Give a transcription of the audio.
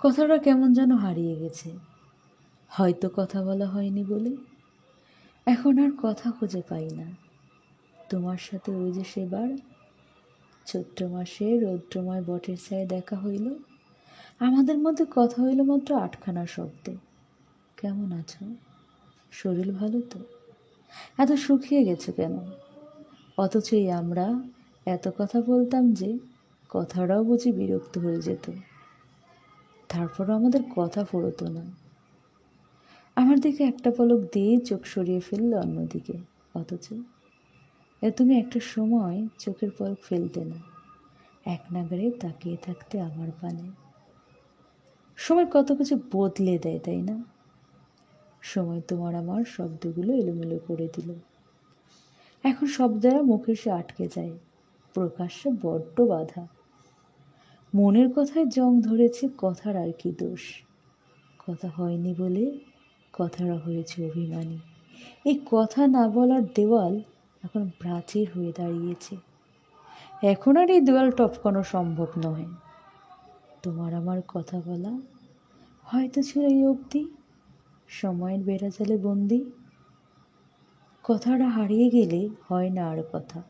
কথাটা কেমন যেন হারিয়ে গেছে। হয়তো কথা বলা হয়নি বলে। এখন আর কথা খুঁজে পাই না। তোমার সাথে ওই যে সেবার চৈত্র মাসে রৌদ্রময় বটের ছায় দেখা হইল। আমাদের মধ্যে কথা হইল মাত্র আটখানা শব্দে। কেমন আছো? শরীর ভালো তো? এত শুকিয়ে গেছো কেন? অথচ আমরা এত কথা বলতাম যে কথাটাও বুঝি বিরক্ত হয়ে যেত। তারপরও আমাদের কথা ফুরতো না। আমার দিকে একটা পলক দিয়ে চোখ সরিয়ে ফেলল অন্যদিকে, অথচ এ তুমি একটা সময় চোখের পলক ফেলতে না, এক নাগারে তাকিয়ে থাকতে আমার পানে। সময় কত কিছু বদলে দেয়, তাই না? সময় তোমার আমার শব্দগুলো এলোমেলো করে দিল। এখন শব্দরা মুখে এসে আটকে যায় প্রকাশ্যে বড্ড বাধা। মনের কথায় জং ধরেছে কথার আর কি দোষ। কথা হয়নি বলে কথারা হয়েছে অভিমানী। এই কথা না বলার দেওয়াল এখন প্রাচীর হয়ে দাঁড়িয়েছে। এখন আর এই দেওয়াল টপকানো সম্ভব নয়। তোমার আমার কথা বলা হয়তো ছিল এই অবধি। সময়ের বেড়া বেড়াজালে বন্দি। কথাটা হারিয়ে গেলে হয় না আর কথা।